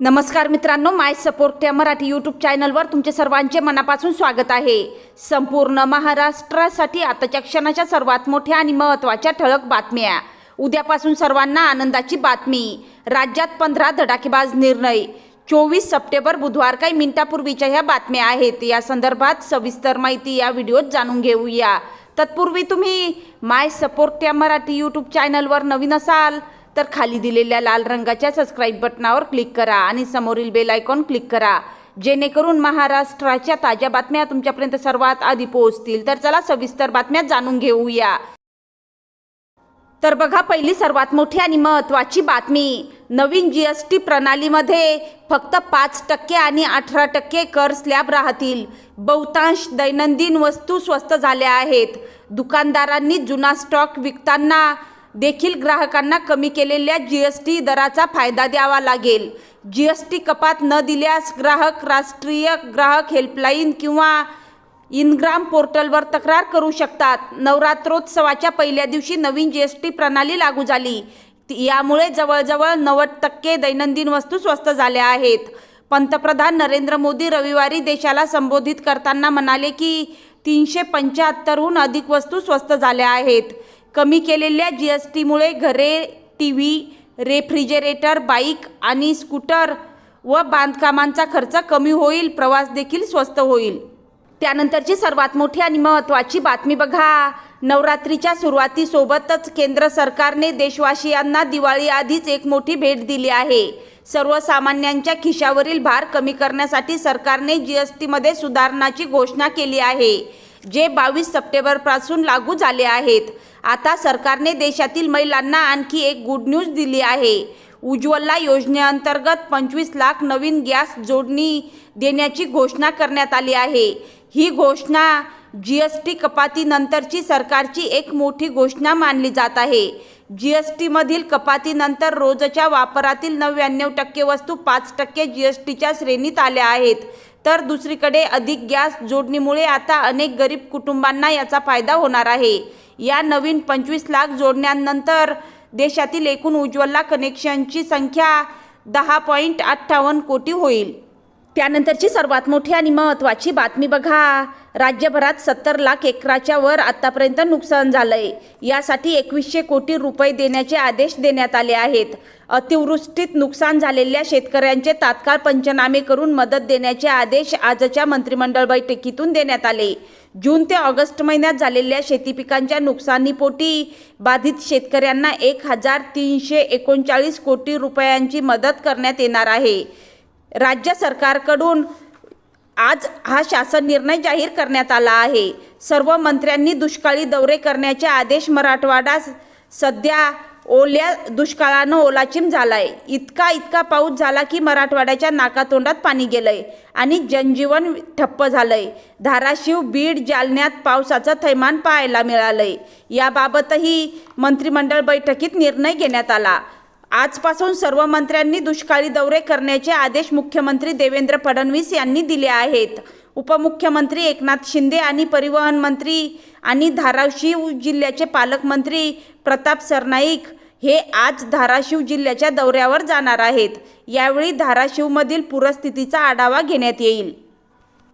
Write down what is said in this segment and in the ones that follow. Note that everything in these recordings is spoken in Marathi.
नमस्कार मित्रांनो माय सपोर्ट या मराठी यूट्यूब चॅनलवर तुमचे सर्वांचे मनापासून स्वागत आहे. संपूर्ण महाराष्ट्रासाठी आताच्या क्षणाच्या सर्वात मोठ्या आणि महत्त्वाच्या ठळक बातम्या. उद्यापासून सर्वांना आनंदाची बातमी. राज्यात पंधरा धडाकेबाज निर्णय. चोवीस सप्टेंबर बुधवार काही मिनिटापूर्वीच्या ह्या बातम्या आहेत. या संदर्भात सविस्तर माहिती या व्हिडिओत जाणून घेऊया. तत्पूर्वी तुम्ही माय सपोर्ट या मराठी यूट्यूब चॅनलवर नवीन असाल तर खाली दिलेल्या लाल रंगाच्या सबस्क्राईब बटनावर क्लिक करा आणि समोरील बेल आयकॉन क्लिक करा. जेणेकरून महाराष्ट्राच्या ताज्या बातम्या तुमच्यापर्यंत सर्वात आधी पोहोचतील. तर चला सविस्तर बातम्या जाणून घेऊया. तर बघा पहिली सर्वात मोठी आणि महत्त्वाची बातमी. नवीन जी एस टी प्रणालीमध्ये फक्त पाच टक्के आणि अठरा टक्के कर स्लॅब राहतील. बहुतांश दैनंदिन वस्तू स्वस्त झाल्या आहेत. दुकानदारांनी जुना स्टॉक विकताना देखील ग्राहकांना कमी केलेल्या जी एस टी दराचा फायदा द्यावा लागेल. जी एस टी कपात न दिल्यास ग्राहक राष्ट्रीय ग्राहक हेल्पलाईन किंवा इनग्राम पोर्टलवर तक्रार करू शकतात. नवरात्रोत्सवाच्या पहिल्या दिवशी नवीन जी एस टी प्रणाली लागू झाली. यामुळे जवळजवळ नव्वद टक्के दैनंदिन वस्तू स्वस्त झाल्या आहेत. पंतप्रधान नरेंद्र मोदी रविवारी देशाला संबोधित करताना म्हणाले की तीनशे पंच्याहत्तरहून अधिक वस्तू स्वस्त झाल्या आहेत. कमी केलेल्या जी एस टीमुळे घरे टी व्ही रेफ्रिजरेटर बाईक आणि स्कूटर व बांधकामांचा खर्च कमी होईल प्रवास देखील स्वस्त होईल. त्यानंतरची सर्वात मोठी आणि महत्त्वाची बातमी बघा. नवरात्रीच्या सुरुवातीसोबतच केंद्र सरकारने देशवासियांना दिवाळीआधीच एक मोठी भेट दिली आहे. सर्वसामान्यांच्या खिशावरील भार कमी करण्यासाठी सरकारने जी एस टीमध्ये सुधारणाची घोषणा केली आहे जे बावीस सप्टेंबरपासून लागू झाले आहेत. आता सरकारने देशातील महिलांना आणखी एक गुड न्यूज दिली आहे. उज्ज्वला योजनेअंतर्गत पंचवीस लाख नवीन गॅस जोडणी देण्याची घोषणा करण्यात आली आहे. ही घोषणा जी एस टी कपातीनंतरची सरकारची एक मोठी घोषणा मानली जात आहे. जी एस टीमधील कपातीनंतर रोजच्या वापरातील नव्याण्णव टक्के वस्तू पाच टक्के जी एस टीच्या श्रेणीत आल्या आहेत. तर दुसरीकडे अधिक गॅस जोडणीमुळे आता अनेक गरीब कुटुंबांना याचा फायदा होणार आहे. या नवीन पंचवीस लाख जोडण्यांनंतर देशातील एकूण उज्ज्वला कनेक्शनची संख्या दहा पॉईंट अठ्ठावन्न कोटी होईल. त्यानंतरची सर्वात मोठी आणि महत्त्वाची बातमी बघा. राज्यभरात सत्तर लाख एकराच्या वर आतापर्यंत नुकसान झालंय. यासाठी एकवीसशे कोटी रुपये देण्याचे आदेश देण्यात आले आहेत. अतिवृष्टीत नुकसान झालेल्या शेतकऱ्यांचे तात्काळ पंचनामे करून मदत देण्याचे आदेश आजच्या मंत्रिमंडळ बैठकीतून देण्यात आले. जून ते ऑगस्ट महिन्यात झालेल्या शेती पिकांच्या नुकसानीपोटी बाधित शेतकऱ्यांना एक हजार तीनशे एकोणचाळीस कोटी रुपयांची मदत करण्यात येणार आहे. राज्य सरकारकडून आज हा शासन निर्णय जाहीर करण्यात आला आहे. सर्व मंत्र्यांनी दुष्काळी दौरे करण्याचे आदेश मराठवाडा सध्या ओल्या दुष्काळानं ओलाचीम आहे इतका इतका पाऊस झाला की मराठवाड्याच्या नाकातोंडात पाणी गेलं आहे आणि जनजीवन ठप्प झालं आहे धाराशिव बीड जालन्यात पावसाचं थैमान पाहायला मिळालं आहे याबाबतही मंत्रिमंडळ बैठकीत निर्णय घेण्यात आला. आजपासून सर्व मंत्र्यांनी दुष्काळी दौरे करण्याचे आदेश मुख्यमंत्री देवेंद्र फडणवीस यांनी दिले आहेत. उपमुख्यमंत्री एकनाथ शिंदे आणि परिवहन मंत्री आणि धाराशिव जिल्ह्याचे पालकमंत्री प्रताप सरनाईक हे आज धाराशिव जिल्ह्याच्या दौऱ्यावर जाणार आहेत. यावेळी धाराशिवमधील पूरस्थितीचा आढावा घेण्यात येईल.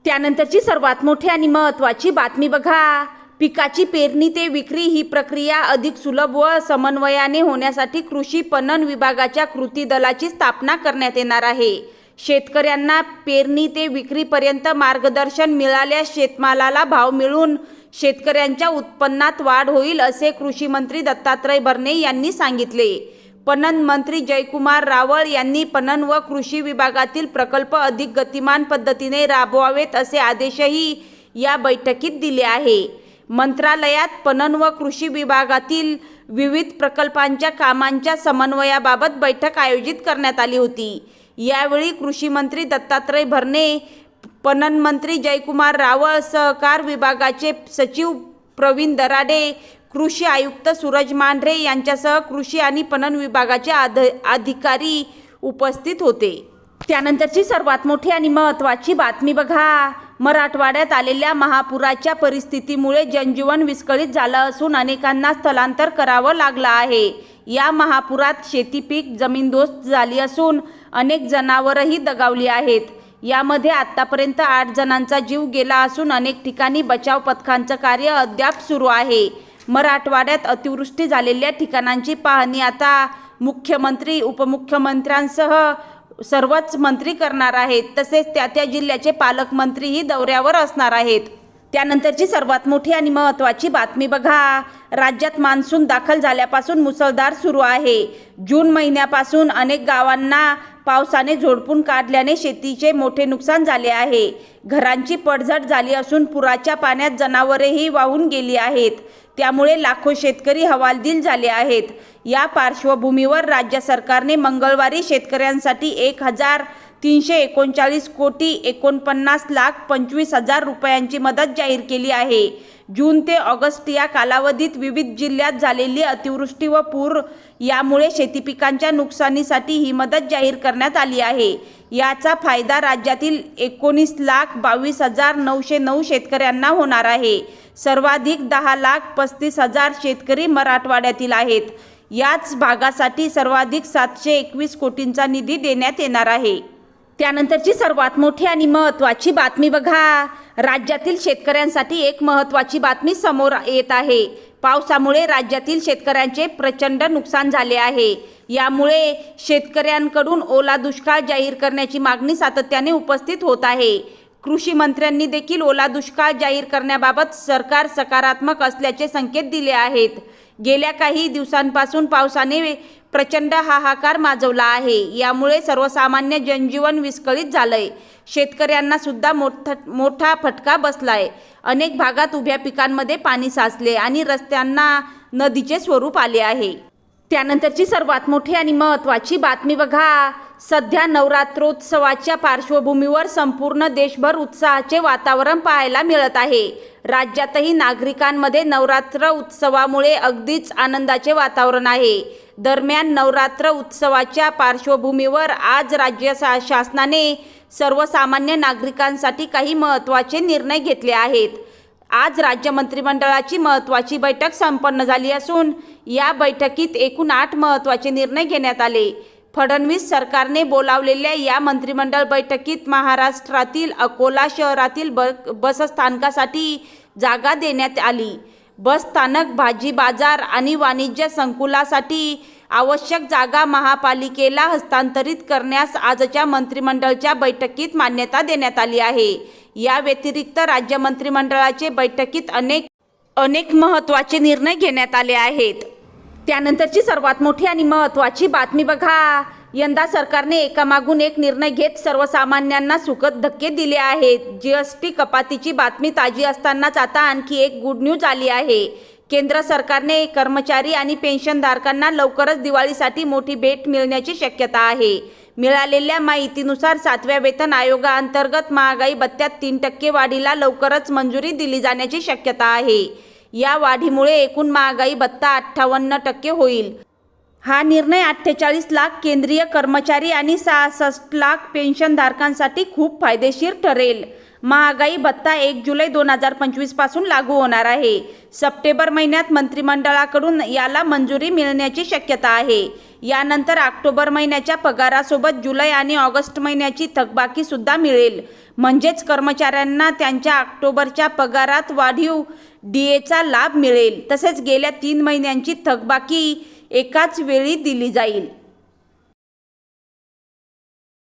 त्यानंतरची सर्वात मोठी आणि महत्त्वाची बातमी बघा. पिकाची पेरणी ते विक्री ही प्रक्रिया अधिक सुलभ व समन्वयाने होण्यासाठी कृषी पणन विभागाच्या कृती दलाची स्थापना करण्यात येणार आहे. शेतकऱ्यांना पेरणी ते विक्रीपर्यंत मार्गदर्शन मिळाल्यास शेतमालाला भाव मिळून शेतकऱ्यांच्या उत्पन्नात वाढ होईल असे कृषी मंत्री दत्तात्रय भरणे यांनी सांगितले. पणन मंत्री जयकुमार रावळ यांनी पणन व कृषी विभागातील प्रकल्प अधिक गतिमान पद्धतीने राबवावेत असे आदेशही या बैठकीत दिले आहे. मंत्रालयात पणन व कृषी विभागातील विविध प्रकल्पांच्या कामांच्या समन्वयाबाबत बैठक आयोजित करण्यात आली होती. यावेळी कृषी मंत्री दत्तात्रय भरणे पणन मंत्री जयकुमार रावळ सहकार विभागाचे सचिव प्रवीण दराडे कृषी आयुक्त सूरज मांढरे यांच्यासह कृषी आणि पणन विभागाचे आध अधिकारी उपस्थित होते. त्यानंतरची सर्वात मोठी आणि महत्त्वाची बातमी बघा. मराठवाड्यात आलेल्या महापुराच्या परिस्थितीमुळे जनजीवन विस्कळीत झालं असून अनेकांना स्थलांतर करावं लागलं आहे. या महापुरात शेती पीक जमीनदोस्त झाली असून अनेक जनावरही दगावली आहेत. यामध्ये आत्तापर्यंत आठ जणांचा जीव गेला असून अनेक ठिकाणी बचाव पथकांचं कार्य अद्याप सुरू आहे. मराठवाड्यात अतिवृष्टी झालेल्या ठिकाणांची पाहणी आता मुख्यमंत्री उपमुख्यमंत्र्यांसह सर्वच मंत्री करणार आहेत तसेच त्या त्या जिल्ह्याचे पालकमंत्रीही दौऱ्यावर असणार आहेत. त्यानंतरची सर्वात मोठी आणि महत्त्वाची बातमी बघा. राज्यात मान्सून दाखल झाल्यापासून मुसळधार सुरू आहे. जून महिन्यापासून अनेक गावांना पावसाने झोडपून काढल्याने शेतीचे मोठे नुकसान झाले आहे. घरांची पडझड झाली असून पुराच्या पाण्यात जनावरेही वाहून गेली आहेत. त्यामुळे लाखो शेतकरी हवालदिल झाले आहेत. या पार्श्वभूमीवर राज्य सरकारने मंगळवारी शेतकऱ्यांसाठी एक हजार तीनशे एकोणचाळीस कोटी एकोणपन्नास लाख पंचवीस हजार रुपयांची मदत जाहीर केली आहे. जून ते ऑगस्ट या कालावधीत विविध जिल्ह्यात झालेली अतिवृष्टी व पूर यामुळे शेतीपिकांच्या नुकसानीसाठी ही मदत जाहीर करण्यात आली आहे. याचा फायदा राज्यातील एकोणीस लाख बावीस हजार नऊशे नऊ शेतकऱ्यांना होणार आहे. सर्वाधिक दहा लाख पस्तीस हजार शेतकरी मराठवाड्यातील आहेत. याच भागासाठी सर्वाधिक सातशे एकवीस कोटींचा निधी देण्यात येणार आहे. त्यानंतरची सर्वात मोठी आणि महत्त्वाची बातमी बघा. राज्यातील शेतकऱ्यांसाठी एक महत्त्वाची बातमी समोर येत आहे. पावसामुळे राज्यातील शेतकऱ्यांचे प्रचंड नुकसान झाले आहे. यामुळे शेतकऱ्यांकडून ओला दुष्काळ जाहीर करण्याची मागणी सातत्याने उपस्थित होत आहे. कृषी मंत्र्यांनी देखील ओला दुष्काळ जाहीर करण्याबाबत सरकार सकारात्मक असल्याचे संकेत दिले आहेत. गेल्या काही दिवसांपासून पावसाने प्रचंड हाहाकार माजवला आहे. यामुळे सर्वसामान्य जनजीवन विस्कळीत झालंय. शेतकऱ्यांना सुद्धा मोठा मोठा फटका बसलाय. अनेक भागात उभ्या पिकांमध्ये पाणी साचले आणि रस्त्यांना नदीचे स्वरूप आले आहे. त्यानंतरची सर्वात मोठी आणि महत्त्वाची बातमी बघा. सध्या नवरात्रोत्सवाच्या पार्श्वभूमीवर संपूर्ण देशभर उत्साहाचे वातावरण पाहायला मिळत आहे. राज्यातही नागरिकांमध्ये नवरात्र उत्सवामुळे अगदीच आनंदाचे वातावरण आहे. दरम्यान नवरात्र उत्सवाच्या पार्श्वभूमीवर आज राज्य शा शासनाने सर्वसामान्य नागरिकांसाठी काही महत्त्वाचे निर्णय घेतले आहेत. आज राज्य मंत्रिमंडळाची महत्त्वाची बैठक संपन्न झाली असून या बैठकीत एकूण आठ महत्त्वाचे निर्णय घेण्यात आले. फडणवीस सरकारने बोलावलेल्या या मंत्रिमंडळ बैठकीत महाराष्ट्रातील अकोला शहरातील ब बसस्थानकासाठी जागा देण्यात आली. बसस्थानक भाजी बाजार आणि वाणिज्य संकुलासाठी आवश्यक जागा महापालिकेला हस्तांतरित करण्यास आजच्या मंत्रिमंडळच्या बैठकीत मान्यता देण्यात आली आहे. या व्यतिरिक्त राज्य मंत्रिमंडळाचे बैठकीत अनेक अनेक महत्त्वाचे निर्णय घेण्यात आले आहेत. त्यानंतरची सर्वात मोठी आणि महत्त्वाची बातमी बघा. यंदा सरकारने एकामागून एक निर्णय घेत सर्वसामान्यांना सुखद धक्के दिले आहेत. जी एस टी कपातीची बातमी ताजी असतानाच आता आणखी एक गुड न्यूज आली आहे. केंद्र सरकारने कर्मचारी आणि पेन्शनधारकांना लवकरच दिवाळीसाठी मोठी भेट मिळण्याची शक्यता आहे. मिळालेल्या माहितीनुसार सातव्या वेतन आयोगाअंतर्गत महागाई भत्त्यात तीन टक्के वाढीला लवकरच मंजुरी दिली जाण्याची शक्यता आहे. या वाढीमुळे एकूण महागाई भत्ता अठ्ठावन्न टक्के होईल. हा निर्णय अठ्ठेचाळीस लाख केंद्रीय कर्मचारी आणि सहासष्ट लाख पेन्शनधारकांसाठी खूप फायदेशीर ठरेल. महागाई भत्ता एक जुलै दोन हजार पंचवीसपासून लागू होणार आहे. सप्टेंबर महिन्यात मंत्रिमंडळाकडून याला मंजुरी मिळण्याची शक्यता आहे. यानंतर ऑक्टोबर महिन्याच्या पगारासोबत जुलै आणि ऑगस्ट महिन्याची थकबाकीसुद्धा मिळेल. म्हणजेच कर्मचाऱ्यांना त्यांच्या ऑक्टोबरच्या पगारात वाढीव डी एचा लाभ मिळेल. तसेच गेल्या तीन महिन्यांची थकबाकी एकाच वेळी दिली जाईल.